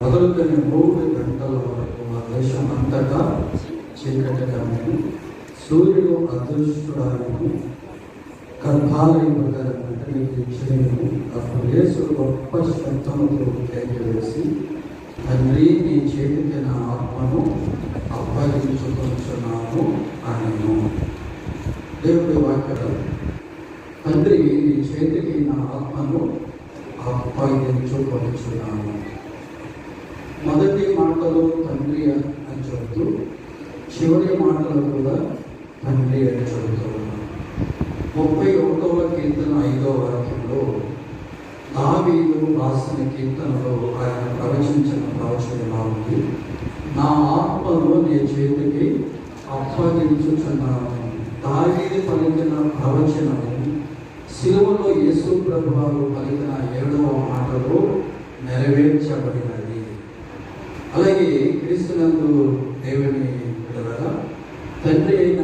మొదలుకొని మూడు గంటల వరకు ఆ దేశం అంతటా చీకటిగాను ఉంది సూర్యుడు అదృష్టుడాలను గర్భాలయంటే చేయను అప్పుడు యేసు గొప్ప శబ్దముతో కేక వేసి తండ్రి నీ చేతికి నా ఆత్మను అప్పగించుకుంటున్నాను అనను. దేవుడి వాక్యం తండ్రి నీ చేతికి నా ఆత్మను అప్పగించుకొనిచున్నాను తండ్రి అని చెబుతూ చివరి మాటలు కూడా తండ్రి అని చెబుతూ ముప్పై ఒకటవ కీర్తన ఐదవ వాక్యంలో దావీలు రాసిన కీర్తనలో ఆయన ప్రవచించిన ప్రవచన ఎలా ఉంది? నా ఆత్మను నీ చేతికి అప్పగించుచున్నాను దావీది పలికిన ప్రవచనము సిలువలో యేసు ప్రభువారు పలికిన ఏడవ మాటలో నెరవేర్చబడినది. అలాగే క్రీస్తునందు దేవుని విడవగా తండ్రి అయిన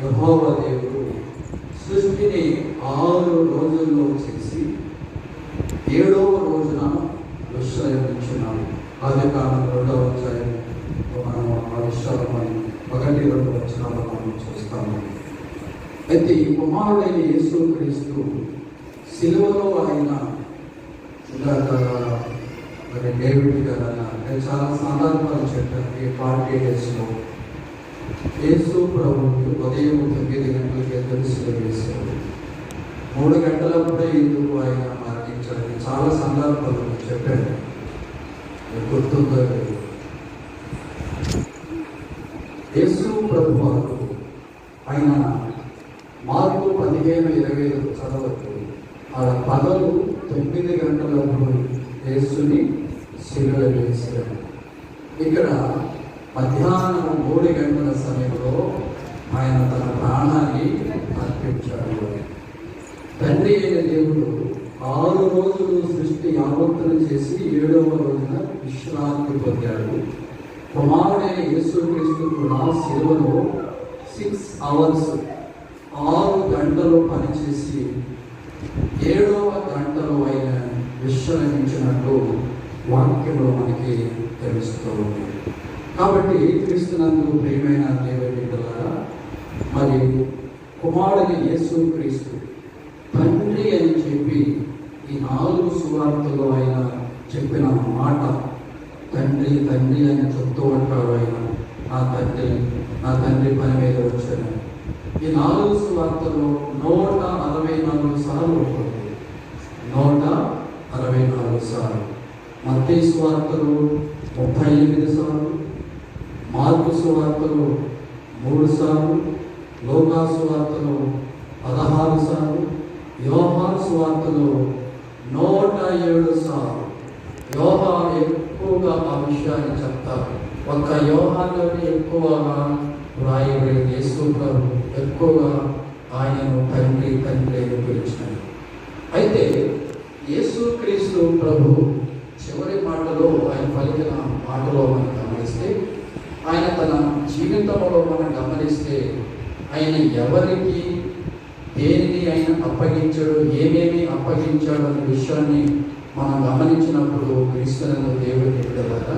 యహోవ దేవుడు సృష్టిని ఆరు రోజుల్లో చేసి ఏడవ రోజున విశ్రమించినాడు ఆది కాలం రెండవ అధ్యాయం మనం ఆ విషయాలు ఒకటి రెండు వచనాలు మనం చూస్తాము. అయితే ఈ కుమారుడైన యేసు క్రీస్తు సిలువలో ఆయన దేవుడి మరి డేవిడ్ గారు చాలా సందర్భాలు చెప్పాను ఈ పార్టీ డేస్లో. యేసు ప్రభుకి ఉదయం తొమ్మిది గంటలకి తెలుసులో వేశాడు మూడు గంటలప్పుడే ఎందుకు ఆయన మరణించాలని చాలా సందర్భాలు చెప్పాడు గుర్తుందో లేదో. యేసు ప్రభు వారు ఆయన మార్పు పదిహేను ఇరవై ఐదు చదవచ్చు ఆ పగలు తొమ్మిది తండ్రి అయిన దేవుడు ఆరు రోజులు సృష్టి యావత్తులు చేసి ఏడవ రోజున విశ్రాంతి పొందాడు. కుమారుడైన యేసుక్రీస్తు కూడా సేవలో సిక్స్ అవర్స్ ఆరు గంటలు పనిచేసి ఏడవ గంటలో ఆయన విశ్రమించినట్టు వాక్యంలో మనకి తెలుస్తూ ఉంది. కాబట్టి క్రీస్తునందు ప్రియమైన దేవ బిడ్డలారా మరి కుమారుని యేసు క్రీస్తు తండ్రి అని చెప్పి ఈ నాలుగు సువార్తల్లో ఆయన చెప్పిన మాట తండ్రి తండ్రి అని చెప్తూ ఉంటాడు ఆయన. నా తండ్రి నా తండ్రి పని మీద వచ్చాను. ఈ నాలుగు సువార్తలు నూట అరవై నాలుగు సార్లు ఉంటుంది నూట అరవై నాలుగు సార్లు. మత్తయి సువార్తలు ముప్పై ఎనిమిది సార్లు. మార్పు సువార్తలు మూడు సార్లు. లోకా సువార్తలు సువార్తలు నూట ఏడు సార్లు యోహాన్ ఎక్కువగా ఆ విషయాన్ని చెప్తారు. ఒక్క యోహాన్లోనే ఎక్కువగా వ్రాయబడి చేసుకుంటారు ఎక్కువగా ఆయనను తండ్రి తండ్రి అని పిలిచినాడు. అయితే యేసుక్రీస్తు ప్రభు చివరి మాటలో ఆయన పలికిన మాటలో మనం గమనిస్తే ఆయన తన జీవితంలో మనం గమనిస్తే ఆయన ఎవరికి దేనిని ఆయన అప్పగించాడు ఏమేమి అప్పగించాడు అనే విషయాన్ని మనం గమనించినప్పుడు క్రీస్తులను దేవుడు కదా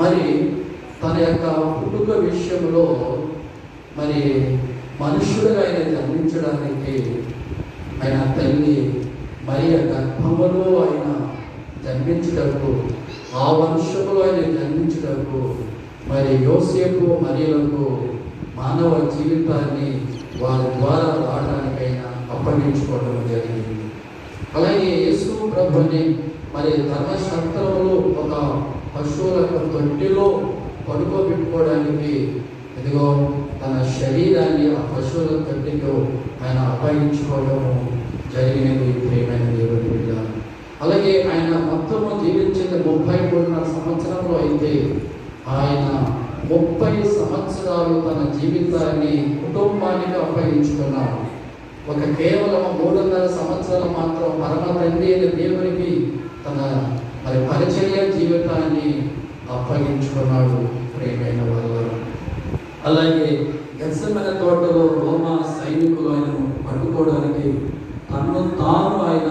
మరి తన యొక్క పుట్టుక విషయంలో మరి మనుష్యుడుగా ఆయన జన్మించడానికి ఆయన తల్లి మరియ గర్భములో ఆయన జన్మించుటకు ఆ వంశములో ఆయన జన్మించుటకు మరి యోసేపు మరియలకు మానవ జీవితాన్ని వారి ద్వారా రావడానికైనా అప్పగించుకోవడం జరిగింది. అలాగే యేసు ప్రభుని మరి ధర్మశాస్త్రంలో ఒక పశువుల తొట్టిలో పడుకోబెట్టుకోవడానికి ఇదిగో తన శరీరాన్ని ఆ పశువుల తొట్టిలో ఆయన అప్పగించుకోవడము జరిగినది. ప్రేమైన దేవుడి బిడ్డ అలాగే ఆయన మొత్తము జీవించిన ముప్పై మూడున్నర సంవత్సరంలో అయితే ఆయన ముప్పై సంవత్సరాలు తన జీవితాన్ని కుటుంబానికి అప్పగించుకున్నాడు. ఒక కేవలం మూడున్నర సంవత్సరాలు మాత్రం పరమ తండ్రి అయిన దేవునికి తన మరి పరిచర్య జీవితాన్ని అప్పగించుకున్నాడు. ప్రేమైన వారు. అలాగే గెస్సమైన తోటలో రోమా సైనికులు ఆయన పట్టుకోవడానికి తనను తాను ఆయన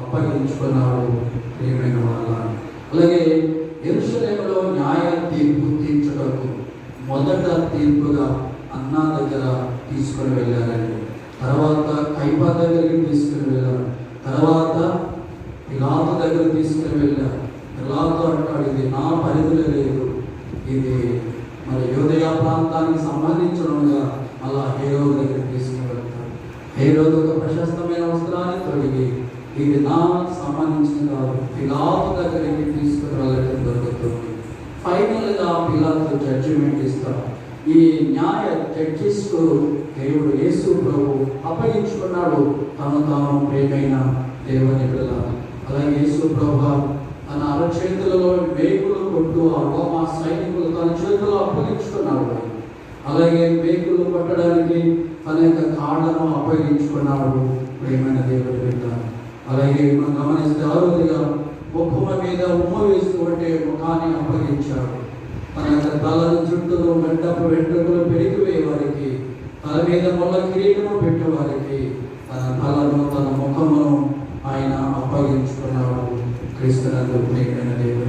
అప్పగించుకున్నాడు. ప్రియమైన వాళ్ళ అలాగే ఎరుసలేములో న్యాయ మొదట తీర్పుగా అన్నా దగ్గర తీసుకుని వెళ్ళారండి. తర్వాత కైపా దగ్గరికి తీసుకుని వెళ్ళారు. తర్వాత పిలాత దగ్గర తీసుకుని వెళ్ళారు. పిలాత అంటాడు ఇది నా పరిధిలో లేదు. ఇది మరి యోదయ ప్రాంతానికి సంబంధించడంగా అలా హేరో దగ్గర తీసుకుని వెళ్తాడు హేరోదు ఒక ప్రశస్తమైన వస్త్రాన్ని తొడిగి ఇది నా సంబంధించిన కాదు. దగ్గరికి తీసుకుని వెళ్ళడం జరుగుతుంది. ఫైనల్గా పిల్లలకు జడ్జిమెంట్ ఇస్తారు. ఈ న్యాయ జడ్జిస్కు దేవుడు యేసు ప్రభు అప్పగించుకున్నాడు. తను తాను ప్రేమైన దేవుని పిల్ల అలాగే యేసు ప్రభు తన అరచేతులలో మేకులు కొట్టు ఆ రోమా సైనికులు తన చేతుల్లో అప్పగించుకున్నాడు. అలాగే మేకులు కొట్టడానికి తన యొక్క కాళ్ళను అప్పగించుకున్నాడు. ప్రేమైన దేవుడి బిడ్డ. అలాగే మనం గమనిస్తే ఆరోగ్యగా ముఖం మీద ఉమ్మ వేసుకుంటే ముఖాన్ని అప్పగించాడు. తన యొక్క తలను చుట్టూ గడ్డపు వెంట్రుకలు పెరిగిపోయేవారికి తల మీద మొల్ల కిరీటము పెట్టేవారికి తన తలను తన ముఖమును ఆయన అప్పగించుకున్నాడు. క్రీస్తునందు దేవుడు